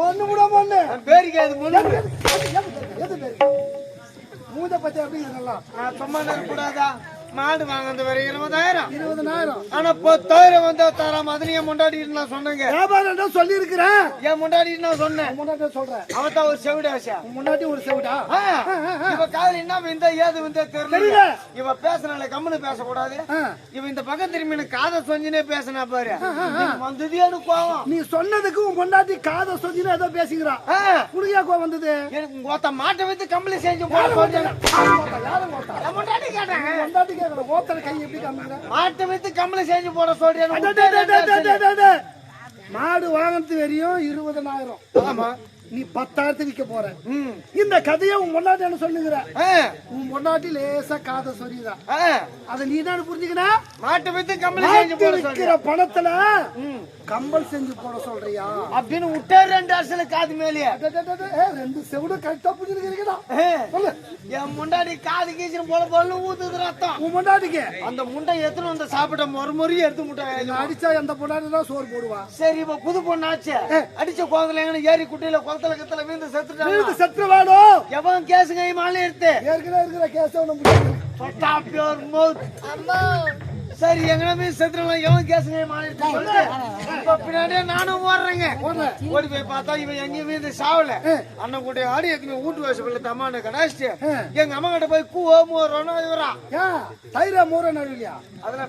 ஒண்ணு கூட எது பேரு? மூத பத்தி அப்படி நான் சும்மா கூடாதா மாடு வாங்கினது வேற இருபதாயிரம் இருபதனாயிரம். ஆனா பத்தாயிரம் வந்தா தராம அதுல என் முண்டாடிட்டு நான் சொன்னேங்க. வியாபாரம் சொல்லி இருக்கிறேன் என் முண்டாடிட்டு நான் சொன்னேன். முன்னாடி சொல்றேன் அவன் ஒரு செவிடாசா முன்னாடி ஒரு செவிடா? இவ காதல் என்ன இந்த ஏது இந்த தெரியல. இவ பேசுனால கம்முனு பேசக்கூடாது. இவ இந்த பக்கம் திரும்பி எனக்கு காதை சொஞ்சினே பேசினா பாரு. வந்தது எனக்கு கோவம். நீ சொன்னதுக்கு உன் பொண்டாட்டி காதை சொதினா ஏதோ பேசிக்கிறான் புரியா கோ வந்தது? எனக்கு ஒருத்த மாட்டை வைத்து கம்பளி செஞ்சு போட சொல்றேன் முண்டாடி கேட்டாங்க. ஓத்தல கை எப்படி காமிக்கிற? மாட்டை வைத்து கம்பளி செஞ்சு போட சொல்றேன். மாடு வாங்கினது வரையும் இருபதனாயிரம். ஆமா. நீ பத்தாயிரத்துக்கு விற்க போற. இந்த கதையை உன் பொண்டாட்டி என்ன சொல்லுங்கிற ஆ, உன் பொண்டாட்டி லேசா காதை ஆ, அதை நீ தான் புரிஞ்சுக்கிற மாட்டை வைத்து கம்பளி செஞ்சு சொல்றேன் பணத்துல. கம்பல் செஞ்சு போட சொல்றியா? அப்படின்னு விட்டாரு ரெண்டு அரசுல காது மேலேயே. ரெண்டு செவிடு கரெக்டா புரிஞ்சுக்கிறீங்களா என் முண்டாடி காது கீச்சுன்னு போல போல ஊத்துது ரத்தம் உன் பொண்டாட்டிக்கு? அந்த முண்டை எத்தனை வந்து சாப்பிட்ட மொறு மொறி எடுத்து முட்டை அடிச்சா எந்த பொண்டாட்டி தான் சோறு போடுவா. சரி இப்ப புது பொண்ணாச்சு. அடிச்ச குளத்துல எங்கன்னு ஏரி குட்டையில கத்துல வீந்து செத்துட்டாங்க வீடு செத்து வேணும் எவன் கேசுங்க மாலை எடுத்து? ஏற்கனவே இருக்கிற கேஸ் முடியாது Stop your mouth. சரி எங்கன மீன் செத்துறலாம் எவன் கேசுங்க இப்ப பின்னாடியே நானும் ஓடுறேங்க. ஓடி போய் பார்த்தா இவன் எங்கேயும் வீந்து சாவல. அண்ணன் கூட ஆடி எத்தனை வீட்டு வாசப்பள்ள தம்மான கடாச்சிட்டு எங்க அம்மா கிட்ட போய் கூ ஓமு வரோன்னு இவரா? தைர மூற நடுவியா அதுல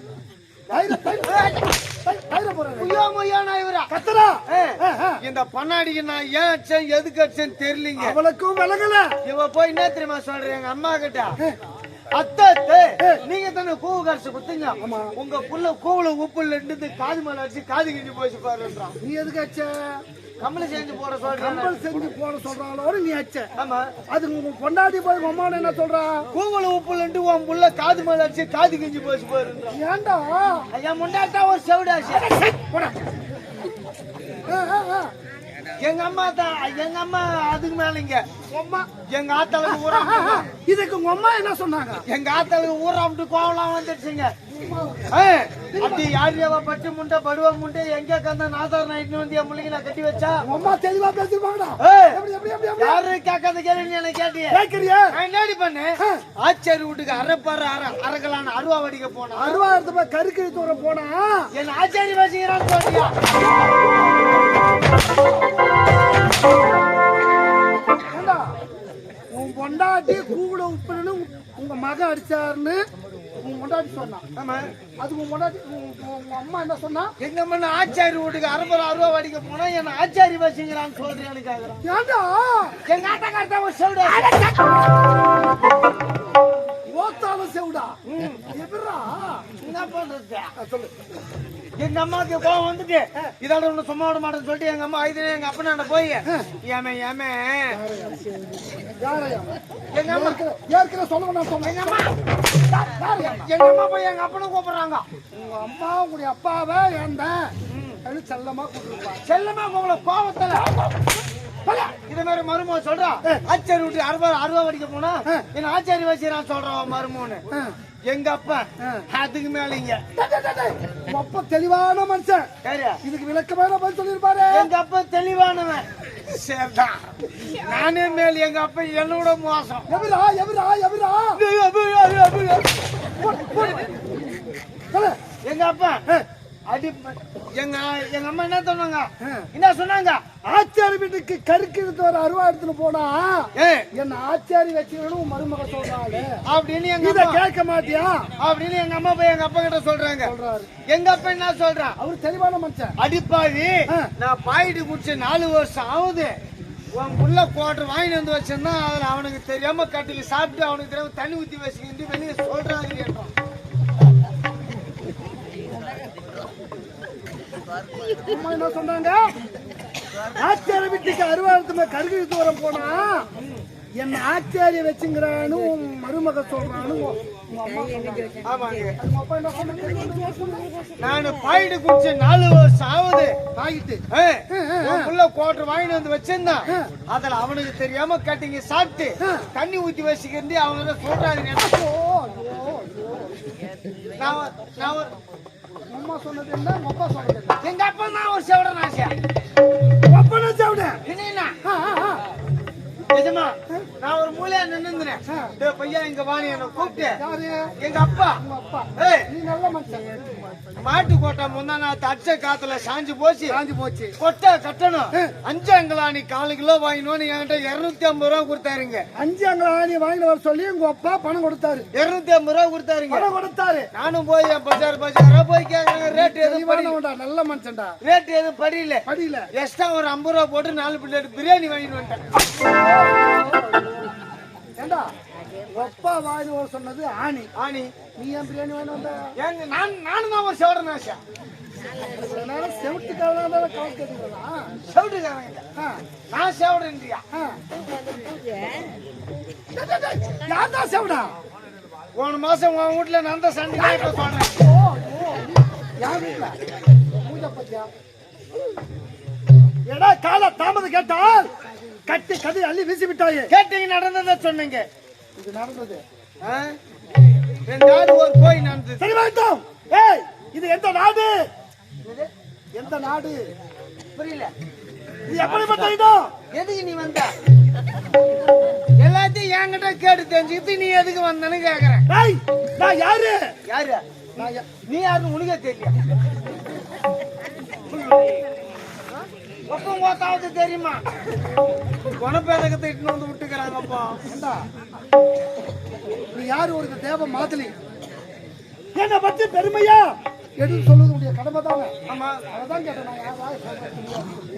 இந்த பண்ணாடிக்கு நான் ஏன் அடிச்சேன் எதுக்கு அடிச்சேன்னு தெரியலீங்க. அவளுக்கும் விலகல. இவ போய் என்ன தெரியுமா சொல்றேன் எங்க அம்மா கிட்ட? அத்தை நீங்க தானே கூவு காசு குத்துங்க உங்க புள்ள கூவுல உப்பு இருந்து காது மேல அடிச்சு காது கிண்டி போச்சு பாருன்றான். நீ எதுக்கு அச்ச கம்பளி செஞ்சு போட சொல்றேன் கம்பல் செஞ்சு போட சொல்றாங்களோட நீ அச்ச ஆமா. அது உங்க பொண்டாட்டி போய் உங்க அம்மா என்ன சொல்றா? கூவுல உப்பு இருந்து உன் புள்ள காது மேல அடிச்சு காது கிண்டி போச்சு பாருன்றான் ஏன்டா? ஐயா முண்டாட்டா ஒரு செவிடாச்சு போடா. எங்க அம்மா தான் எங்க அம்மா அதுக்கு மேலங்க அம்மா. எங்க ஆத்தாளுக்கு ஊரா இதுக்கு உங்க அம்மா என்ன சொன்னாங்க? எங்க ஆத்தாளுக்கு ஊராம்ட்டு கோவலாம் வந்துடுச்சுங்க அப்படி யார் எவ பட்டு முண்டை படுவா முண்டை எங்க கந்த நாதார் நைட்னு வந்து என் முள்ளைக்கு நான் கட்டி வச்சா? அம்மா தெளிவா பேசிருப்பாங்கடா. யாரு கேட்காத கேள்வி எனக்கு கேட்டியே? கேக்குறியா நான் என்னடி பண்ணேன் ஆச்சாரி வீட்டுக்கு அரைப்பாரு அரை அரைக்கலான்னு அருவா வடிக்க போனா? அறுபதாயிரத்து ரூபாய் கருக்கறி தூரம் போனா? என் ஆச்சாரி வசிக்கிறான்னு சொல்றியா? ஏண்டா உன் பொண்டாட்டி கூகுள உப்புன்னு உங்க மக அடிச்சாருன்னு உன் பொண்டாட்டி சொன்னான் ஆமா. அதுக்கு உன் பொண்டாட்டி உங்க அம்மா என்ன சொன்னா? எங்க அம்மா ஆச்சாரி வீட்டுக்கு அரைப்பற அருவா வடிக்க போனா என் ஆச்சாரி வசிக்கிறான்னு சொல்றேன்னு கேக்குறான் ஏண்டா? எங்க ஆட்டக்காரத்த ஒரு செவிடா ஓத்தாலும் செவுடா. எப்படா என்ன பண்றது? சொல்லு எங்க அம்மாவுக்கு கோவம் வந்துட்டு இதோட ஒண்ணு சும்மா விட மாட்டேன்னு சொல்லிட்டு எங்க அம்மா ஐந்து எங்க அப்பனாண்ட போய் ஏமே ஏமே. எங்க அம்மா ஏற்கனவே சொல்ல நான் சொன்னேன் எங்க அம்மா எங்க அம்மா போய் எங்க அப்பனும் கூப்பிடுறாங்க. உங்க அம்மா உங்களுடைய அப்பாவை ஏந்தேன் அப்படின்னு செல்லமா கூப்பிட்டுருப்பா செல்லமா உங்களை கோவத்துல. இது மாதிரி மருமோ சொல்றா ஆச்சாரி விட்டு அறுபது அறுபது வடிக்க போனா என்ன ஆச்சாரி வச்சு நான் சொல்றேன் மருமோன்னு எங்க அப்பா? அதுக்கு மேலீங்க அப்பா தெளிவான மனுஷன். இதுக்கு விளக்கமான பதில் சொல்லியிருப்பாரு. எங்க அப்பா தெளிவானவன். சரிதான் நானே மேல் எங்க அப்பா என்னோட மோசம். எவிரா எவிரா எவிரா? எங்க அப்பா? அடி எங்க எங்க அம்மா என்ன சொன்னாங்க? என்ன சொன்னாங்க? ஆச்சாரி வீட்டுக்கு கருக்கு எடுத்து வர அருவா எடுத்துட்டு போனா ஏ. என்ன ஆச்சாரி வச்சுக்கணும் மருமக சொல்றாரு அப்படின்னு எங்க இத கேட்க மாட்டியா? அப்படின்னு எங்க அம்மா போய் எங்க அப்பா கிட்ட சொல்றாங்க. எங்க அப்பா என்ன சொல்றான் அவரு தெளிவான மனுஷன். அடிப்பாவி. நான் பாயிட்டு குடிச்ச நாலு வருஷம் ஆகுது. உன் புள்ள குவாட்டர் வாங்கிட்டு வந்து வச்சிருந்தா அதுல அவனுக்கு தெரியாம கட்டில சாப்பிட்டு அவனுக்கு தெரியாம தண்ணி ஊத்தி வச்சுக்கிட்டு வெளியே சொல்றாங்க. அம்மா என்ன சொன்னாங்க? ஆச்சாரி வீட்டுக்கு அருவா எடுத்து கருக்கு தூரம் போனா என்ன ஆச்சாரிய வச்சுங்கிறான்னு உன் மருமக சொன்னாங்க. நான் பாயிட்டு குடிச்ச நாலு வருஷம் ஆகுது. உன் புள்ள குவாட்டர் வாங்கிட்டு வந்து வச்சிருந்தான் அதுல அவனுக்கு தெரியாம கட்டிங்க சாப்பிட்டு தண்ணி ஊத்தி வச்சுக்கிட்டு அவங்க சொல்றாங்க. நான் நான் அம்மா சொன்னது என்ன? உங்க அப்பா சொன்னது என்ன? எங்க அப்பா தான் ஒரு செவடன் ஆசையா? டேய் பையா இங்க வாணி என்ன கூப்பிட்டு. எங்க அப்பா. உங்க அப்பா. ஏய். நீ நல்ல மனுஷன். மாட்டு கோட்டை முந்தானா தச்ச காத்துல சாஞ்சு போச்சு. காஞ்சி போச்சு. கொட்டை கட்டணும். அஞ்சு அங்கலானி காலு கிலோ வாங்கினோன்னு என்கிட்ட இருநூத்தி ஐம்பது ரூபா கொடுத்தாருங்க. அஞ்சு அங்க ஆணி வாங்கிட்டு வர சொல்லி உங்க அப்பா பணம் கொடுத்தாரு. இருநூத்தி ஐம்பது ரூபா கொடுத்தாருங்க. பணம் கொடுத்தாரு. நானும் போய் பஜார் பஜாரா போய் கேக்குறேன். ரேட் எதுவும் தெளிவானவன்டா, நல்ல மனுஷன்டா. ரேட் எதுவும் படியில. படியில. எக்ஸ்ட்ரா ஒரு ஐம்பது ரூபா போட்டு நாலு பிளேட் பிரியாணி வாங்கிட்டு வந்துட்டேன். ஏண்டா? அப்பா வாங்கி வர சொன்னது ஆணி. ஆனி நீ ஏன் பிரியாணி வாங்கி வந்த? ஏங்க நான் நானும் தான் ஒரு செவடன் ஆசா. அதனால செவட்டுக்காக கவலை கேட்டுக்கிறா செவட்டுக்காரங்க நான் செவடன்றியா? யார்டா செவடா? போன மாசம் உன் வீட்டுல நான் தான் சண்டை இப்ப ஓ யார் வீட்டுல? பூஜை பத்தியா? எடா கால தாமதம் கேட்டால் கட்டி கதை அள்ளி வீசி விட்டாயே கேட்டீங்க நடந்ததை சொன்னீங்க. இது நடந்தது? ரெண்டு நாடு ஒரு கோயில் நடந்தது. சரி வேண்டும் ஏய் இது எந்த நாடு? எந்த நாடு? புரியல. இது எப்படிப்பட்ட இடம்? எதுக்கு நீ வந்த? எல்லாத்தையும் என்கிட்ட கேட்டு தெரிஞ்சுக்கிட்டு நீ எதுக்கு வந்தேன்னு கேக்குறேன். ஏய் நான் யாரு? யாரு? நீ யாருன்னு உனக்கே தெரியல. ஒப்பம் ஓத்தாவது தெரியுமா? குணப்பேதகத்தை இட்டுன்னு வந்து விட்டுக்கிறாங்கப்பா ஏண்டா? நீ யாரு ஒரு தேவ மாதலி என்னை பத்தி பெருமையா? எடுத்து சொல்லுவது உடைய கடமை தானே. ஆமா. அதான் கேட்டேன்.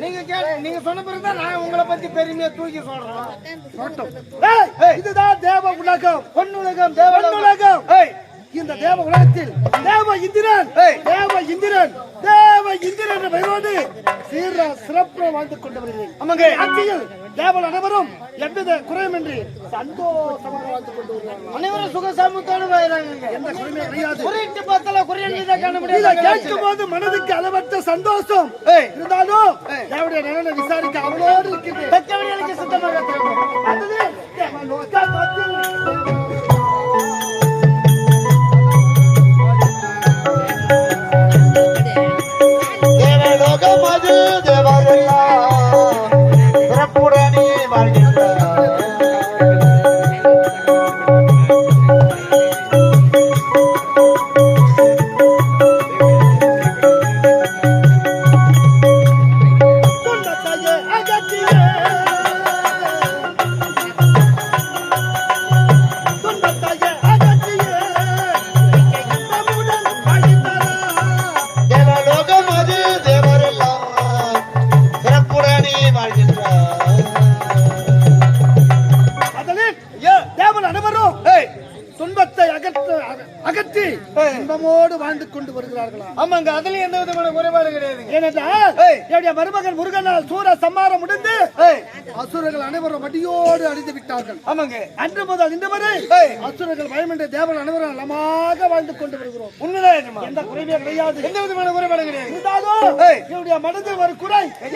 நீங்க கேட்ட நீங்க சொன்ன பிறகுதான் நான் உங்களை பத்தி பெருமையா தூக்கி சொல்றேன். இதுதான் தேவ உலகம். பொன்னுலகம் பொன்னுலகம். ஏய் இந்த தேவ உலகத்தில் தேவ இந்திரன். தேவ இந்திரன் தேவ இந்திரன் என்ற பெயரோடு சீர சிறப்பு வாழ்ந்து கொண்டு வருகிறேன் ஆமாங்க. ஆட்சியில் தேவல் அனைவரும் எவ்வித குறையுமின்றி சந்தோஷமாக வாழ்ந்து கொண்டு வருகிறார்கள் அனைவரும் சுகசாமத்தோடு போயிடறாங்க எந்த குறையுமே கிடையாது குறியிட்டு பார்த்தால குறியீடு காண முடியாது கேட்கும் போது மனதுக்கு அளவற்ற சந்தோஷம். இருந்தாலும் ஏய். தேவனுடைய நலனை விசாரிக்க அவளோடு இருக்குது பெற்றவர்களுக்கு சுத்தமாக திரும்பும் அடுத்தது, தேவலோகத்தில் தேவலோகம் 감사합니다. இன்பமோடு வாழ்ந்து கொண்டு வருகிறார்களா? ஆமாங்க அதுலயும் எந்த விதமான குறைபாடு கிடையாதுங்க ஏனென்றால். என்னுடைய மருமகன் முருகனால் சூர சம்மாரம் முடிந்து அசுரர்கள் அனைவரும் வடியோடு அழிந்து விட்டார்கள். ஆமாங்க. அன்று முதல் இன்று வரை. அசுரர்கள் பயமின்றி தேவன் அனைவரும் நலமாக வாழ்ந்து கொண்டு வருகிறோம். உண்மைதான். எந்த குறைவே கிடையாது. எந்த விதமான குறைபாடும் கிடையாது. இருந்தாலும். என்னுடைய மனதில் ஒரு குறை.